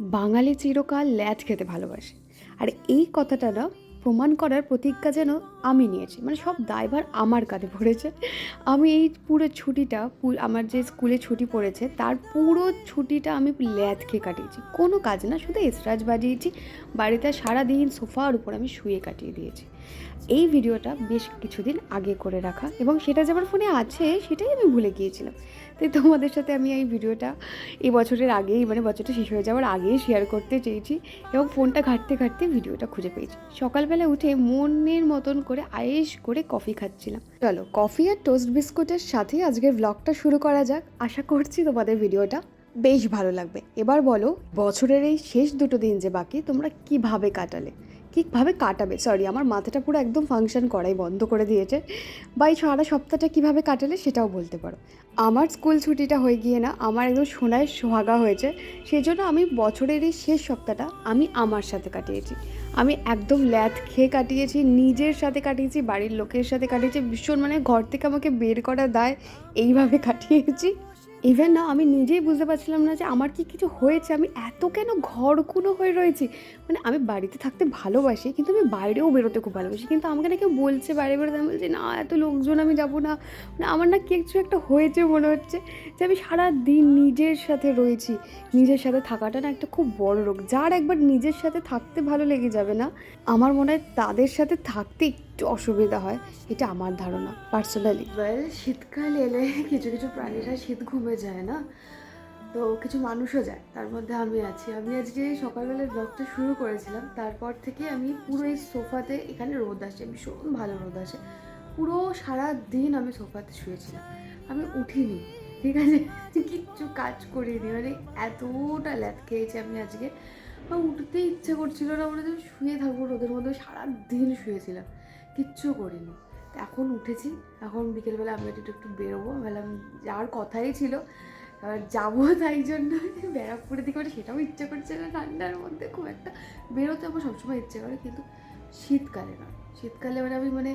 বাঙালি চিরকাল ল্যাচ খেতে ভালোবাসে। আর এই কথাটা না প্রমাণ করার প্রতিজ্ঞা যেন আমি নিয়েছি। মানে সব দায়ভার আমার কাঁধে পড়েছে। আমি এই পুরো ছুটিটা আমার যে স্কুলে ছুটি পড়েছে, তার পুরো ছুটিটা আমি ল্যাথ খেয়ে কাটিয়েছি। কোনো কাজ না, শুধু এসরাজ বাজিয়েছি, বাড়িতে সারাদিন সোফার উপর আমি শুয়ে কাটিয়ে দিয়েছি। এই ভিডিওটা বেশ কিছুদিন আগে করে রাখা এবং সেটা যে আমার ফোনে আছে, সেটাই আমি ভুলে গিয়েছিলাম। তাই তোমাদের সাথে আমি এই ভিডিওটা এই বছরের আগেই মানে বছরটা শেষ হয়ে যাওয়ার আগেই শেয়ার করতে চেয়েছি এবং ফোনটা ঘাঁটতে ঘাঁটতে ভিডিওটা খুঁজে পেয়েছি। সকালবেলা উঠে মনের মতন করে আয়েস করে কফি খাচ্ছিলাম। চলো, কফি আর টোস্ট বিস্কুটের সাথে আজকের ব্লগটা শুরু করা যাক। আশা করছি তোমাদের ভিডিওটা বেশ ভালো লাগবে। এবার বলো, বছরের এই শেষ দুটো দিন যে বাকি, তোমরা কীভাবে কাটালে? কীভাবে কাটাবে। সরি আমার মাথাটা পুরো একদম ফাংশন করাই বন্ধ করে দিয়েছে। বা এই সারা সপ্তাহটা কীভাবে কাটালে সেটাও বলতে পারো। আমার স্কুল ছুটিটা হয়ে গিয়ে না, আমার একদম সোনায় সোহাগা হয়েছে। সেই জন্য আমি বছরের এই শেষ সপ্তাহটা আমি আমার সাথে কাটিয়েছি। আমি একদম ল্যাথ খেয়ে কাটিয়েছি, নিজের সাথে কাটিয়েছি, বাড়ির লোকের সাথে কাটিয়েছি, ভীষণ মানে ঘর থেকে আমাকে বের করা দায়, এইভাবে কাটিয়েছি। ইভেন না আমি নিজেই বুঝতে পারছিলাম না যে আমার কি কিছু হয়েছে। আমি এত কেন ঘরকুনো হয়ে রয়েছি? মানে আমি বাড়িতে থাকতে ভালোবাসি, কিন্তু আমি বাইরেও বেরোতে খুব ভালোবাসি। কিন্তু আমাকে না কেউ বলছে বাইরে বেরোতে, আমি বলছি, না, এত লোকজন, আমি যাব না। মানে আমার না কিছু একটা হয়েছে মনে হচ্ছে যে আমি সারা দিন নিজের সাথে রয়েছি। নিজের সাথে থাকাটা না একটা খুব বড় রোগ। যার একবার নিজের সাথে থাকতে ভালো লেগে যাবে না, আমার মনে হয় তাদের সাথে থাকতে একটু অসুবিধা হয়, এটা আমার ধারণা পার্সোনালি ওয়েল শীতকাল এলে কিছু কিছু প্রাণীরা শীত ঘুমে যায় না, তো কিছু মানুষও যায়, তার মধ্যে আমি আছি। আমি আজকে সকালবেলায় ব্লগটা শুরু করেছিলাম, তারপর থেকে আমি পুরো এই সোফাতে এখানে রোদ আসে ভীষণ ভালো রোদ আসে। পুরো সারা দিন আমি সোফাতে শুয়েছিলাম, আমি উঠিনি, ঠিক আছে? কিচ্ছু কাজ করিনি মানে এতটা ল্যাদ খেয়েছি আমি আজকে। উঠতে ইচ্ছে করছিল না, মনে শুয়ে থাকব রোদের মধ্যে সারা দিন শুয়েছিলাম। কিচ্ছু করিনি। এখন উঠেছি, এখন বিকেলবেলা আমি একটু একটু বেরোবো। ভাবলাম যাওয়ার কথাই ছিল, এবার যাব তাই জন্য ব্যারাকপুরের দিকে মানে সেটাও ইচ্ছে করছে না ঠান্ডার মধ্যে, খুব একটা বেরোতে আমার সবসময় ইচ্ছে করে, কিন্তু শীতকালে না। শীতকালে মানে আমি মানে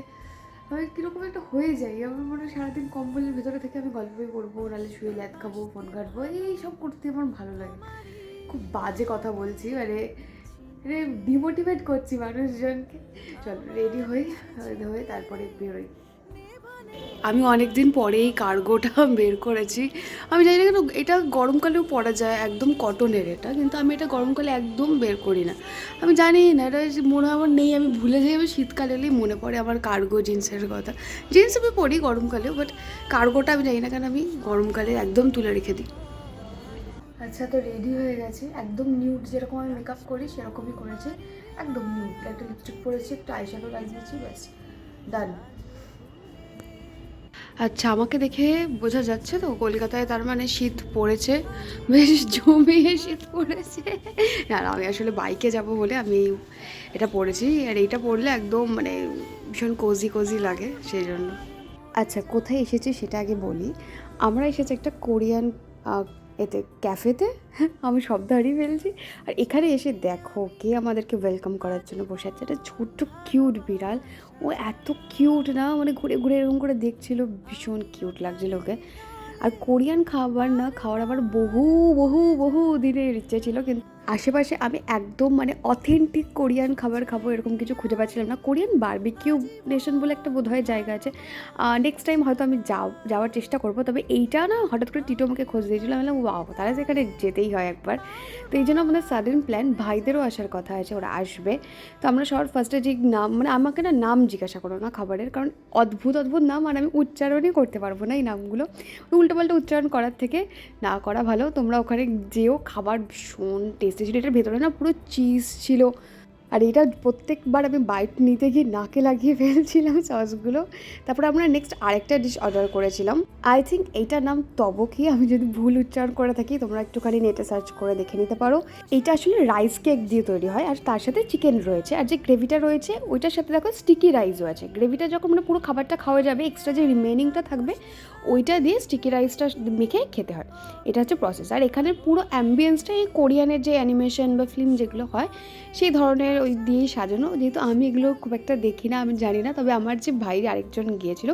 আমি কীরকম একটা হয়ে যাই। আমার মনে হয় সারাদিন কম্বলের ভেতরে থেকে আমি গল্প বই পড়ব, নাহলে শুয়ে ল্যাদ খাব, ফোন ঘাটবো, এইসব করতে আমার ভালো লাগে খুব বাজে কথা বলছি মানে ডিমোটিভেট করছি মানুষজনকে। চলো রেডি হই হয়ে তারপরে বেরোই। আমি অনেক দিন পরেই কার্গোটা বের করেছি। আমি জানি না কেন, এটা গরমকালেও পরা যায়, একদম কটনের এটা, কিন্তু আমি এটা গরমকালে একদম বের করি না। আমি জানি না, এটা মনে আমার নেই, আমি ভুলে যাই, আমি শীতকালে এলেই মনে পড়ে আমার কার্গো জিন্সের কথা। জিন্স আমি পরি গরমকালেও বাট কার্গোটা আমি জানি না কেন, আমি গরমকালে একদম তুলে রেখে দিই। আচ্ছা তো রেডি হয়ে গেছে। একদম নিউড যেরকম আমি মেকআপ করি সেরকমই করেছি। একদম নিউড একটা লিপস্টিক পরেছি একটা আইশ্যাডো লাগিয়েছি ব্যাস ডান আচ্ছা আমাকে দেখে বোঝা যাচ্ছে তো কলকাতায় তার মানে শীত পড়েছে। বেশ জমিয়ে শীত পড়েছে। আর আমি আসলে বাইকে যাব বলে আমি এটা পড়েছি আর এইটা পড়লে একদম মানে ভীষণ কোজি কোজি লাগে সেই জন্য। আচ্ছা কোথায় এসেছি সেটা আগে বলি। আমরা এসেছি একটা কোরিয়ান এতে ক্যাফেতে? আমি সব হারিয়ে ফেলছি। আর এখানে এসে দেখো কে আমাদেরকে ওয়েলকাম করার জন্য বসে আছে। একটা ছোট্ট কিউট বিড়াল। ও এত কিউট না মানে ঘুরে ঘুরে এরকম করে দেখছিল। ভীষণ কিউট লাগছিল ওকে। আর কোরিয়ান খাবার না, খাওয়ার আবার বহু বহু বহু দিনের ইচ্ছে ছিল, কিন্তু আশেপাশে আমি একদম মানে অথেন্টিক কোরিয়ান খাবার খাব এরকম কিছু খুঁজে পাচ্ছিলাম না। কোরিয়ান বারবিকিউ নেশন বলে একটা বোধহয় জায়গা আছে। নেক্সট টাইম হয়তো আমি যাও, যাওয়ার চেষ্টা করব। তবে এইটা না হঠাৎ করে টিটো আমাকে খোঁজ দিয়েছিল। আমি বললাম ওয়াও তারা সেখানে যেতেই হয় একবার। তো এই জন্য আমাদের সাডেন প্ল্যান ভাইদেরও আসার কথা আছে, ওরা আসবে। তো আমরা সবার ফার্স্টে যে নাম মানে আমাকে না নাম জিজ্ঞাসা করো না খাবারের, কারণ অদ্ভুত অদ্ভুত নাম আর আমি উচ্চারণই করতে পারব না এই নামগুলো। উল্টোপাল্টা উচ্চারণ করার থেকে না করা ভালো। তোমরা ওখানে যেও, খাবার ভীষণ টেস্টি ছিল। এটার ভেতরে না পুরো চিজ ছিল। আর এটা প্রত্যেকবার আমি বাইট নিতে গিয়ে নাকে লাগিয়ে ফেলছিলাম সসগুলো তারপর আমরা নেক্সট আরেকটা ডিশ অর্ডার করেছিলাম। আই থিঙ্ক এইটার নাম তবকি। আমি যদি ভুল উচ্চারণ করে থাকি, তোমরা একটুখানি নেটে সার্চ করে দেখে নিতে পারো। এটা আসলে রাইস কেক দিয়ে তৈরি হয় আর তার সাথে চিকেন রয়েছে। আর যে গ্রেভিটা রয়েছে, ওইটার সাথে দেখো স্টিকি রাইসও আছে। গ্রেভিটা যখন মানে পুরো খাবারটা খাওয়া যাবে এক্সট্রা যে রিমেনিংটা থাকবে ওইটা দিয়ে স্টিকি রাইসটা মেখে খেতে হয়। এটা হচ্ছে প্রসেস আর এখানের পুরো অ্যাম্বিয়েন্সটা এই কোরিয়ানের যে অ্যানিমেশন বা ফিল্ম যেগুলো হয়, সেই ধরনের ওই দিয়েই সাজানো। যেহেতু আমি এগুলো খুব একটা দেখি না, আমি জানি না। তবে আমার যে ভাই আরেকজন গিয়েছিল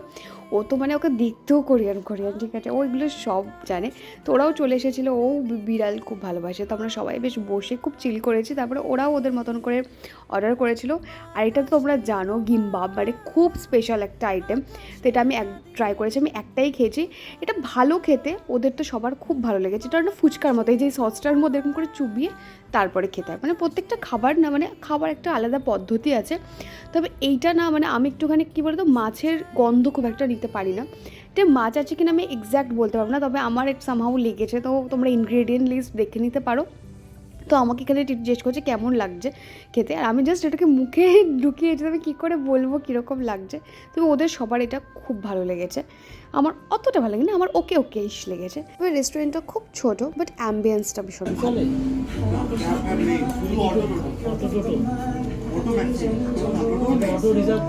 ও তো মানে ওকে দেখতেও কোরিয়ান কোরিয়ান, ঠিক আছে? ওইগুলো সব জানে। তো ওরাও চলে এসেছিল, ও বিড়াল খুব ভালোবাসে। তো আমরা সবাই বেশ বসে খুব চিল করেছি। তারপরে ওরাও ওদের মতন করে অর্ডার করেছিল। আর এটা তো তোমরা জানো, গিম্বাব মানে খুব স্পেশাল একটা আইটেম তো এটা আমি এক ট্রাই করেছি, আমি একটাই খেয়েছি। এটা ভালো খেতে, ওদের তো সবার খুব ভালো লেগেছে। এটা একটা ফুচকার মতো এই যে সসটার মধ্যে এরকম করে চুবিয়ে তারপরে খেতে হয়। মানে প্রত্যেকটা খাবার না মানে খাবার একটা আলাদা পদ্ধতি আছে। তবে এইটা না মানে আমি একটুখানি, কী বলতো, মাছের গন্ধ খুব একটা নিতে পারি না। এটা মাছ আছে কিনা আমি এক্স্যাক্ট বলতে পারব না তবে আমার একটু সামহাউ লেগেছে। তো তোমরা ইনগ্রেডিয়েন্ট লিস্ট দেখে নিতে পারো। তো আমাকে এখানে জিজ্ঞেস করছে কেমন লাগছে খেতে। আর আমি জাস্ট এটাকে মুখে ঢুকিয়ে এটা আমি কী করে বলব কীরকম লাগছে। তবে ওদের সবার এটা খুব ভালো লেগেছে। আমার অতটা ভালো লাগে না আমার ওকে ওকে ইস লেগেছে। তবে রেস্টুরেন্টটা খুব ছোট বাট অ্যাম্বিয়েন্সটা ভীষণ ভালো। অটো রিজার্ভ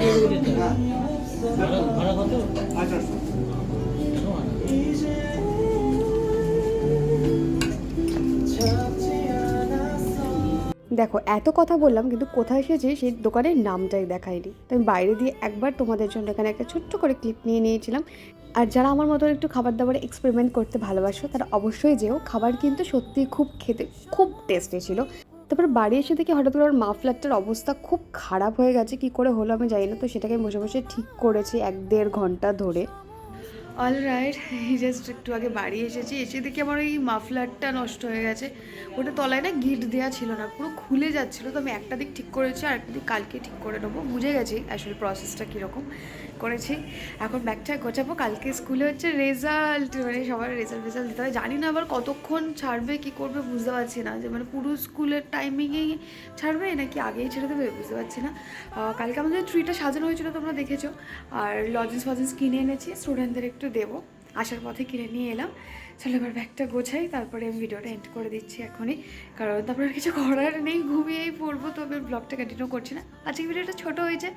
দেখো, এত কথা বললাম, কিন্তু কোথায় এসেছি সেই দোকানের নামটাই দেখায়নি। তো আমি বাইরে দিয়ে একবার তোমাদের জন্য এখানে একটা ছোট্ট করে ক্লিপ নিয়ে নিয়েছিলাম। আর যারা আমার মতন একটু খাবার দাবারে এক্সপেরিমেন্ট করতে ভালোবাসো, তারা অবশ্যই যেও। খাবার কিন্তু সত্যিই খুব খেতে, খুব টেস্টি ছিল। তারপর বাড়ি এসে দেখি হঠাৎ করে আমার মাফলারটার অবস্থা খুব খারাপ হয়ে গেছে, কি করে হলো আমি জানি না, তো সেটাকে বসে বসে ঠিক করেছি এক দেড় ঘণ্টা ধরে। অল রাইট জাস্ট একটু আগে বাড়ি এসেছি, এসে দেখি আমার এই মাফলারটা নষ্ট হয়ে গেছে। ওটা তলায় না গিট দেওয়া ছিল না, পুরো খুলে যাচ্ছিল, তো আমি একটা দিক ঠিক করেছি আর একটা দিক কালকে ঠিক করে নেব, বুঝে গেছি আসলে প্রসেসটা কীরকম। করেছি। এখন ব্যাগটা গোছাবো। কালকে স্কুলে হচ্ছে রেজাল্ট মানে সবার রেজাল্ট রেজাল্ট দিতে হবে। জানি না আবার কতক্ষণ ছাড়বে, কি করবে বুঝতে পারছি না। যে মানে পুরো স্কুলের টাইমিংয়ে ছাড়বে নাকি আগেই ছেড়ে দেবে বুঝতে পারছি না। কালকে আমাদের ট্রিটা সাজানো হয়েছিল, তোমরা দেখেছ। আর লজেন্স ফজেন্স কিনে এনেছি স্টুডেন্টদের একটু দেবো। আসার পথে কিনে নিয়ে এলাম। চলো এবার ব্যাগটা গোছাই, তারপরে আমি ভিডিওটা এন্ড করে দিচ্ছি এখনই। কারণ তারপরে কিছু করার নেই, ঘুমিয়েই পড়ব তবে ব্লগটা কন্টিনিউ করছি না। আজকে ভিডিওটা ছোট হয়েছে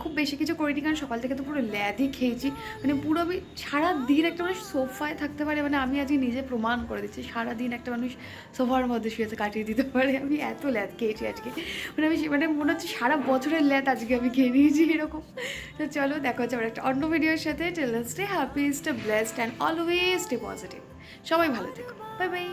খুব বেশি কিছু করিনি, কারণ সকাল থেকে তো পুরো ল্যাদই খেয়েছি। মানে পুরো আমি সারা দিন একটা মানুষ সোফায় থাকতে পারে মানে আমি আজকে নিজে প্রমাণ করে দিচ্ছি, সারাদিন একটা মানুষ সোফার মধ্যে শুয়ে কাটিয়ে দিতে পারে। আমি এত ল্যাদ খেয়েছি আজকে। মানে আমি মানে মনে হচ্ছে সারা বছরের ল্যাদ আজকে আমি খেয়ে নিয়েছি এরকম। তো চলো, দেখা হচ্ছে আবার একটা অন্য ভিডিওর সাথে। Tell stay happy stay blessed and always stay positive সবাই ভালো থেকো। Bye bye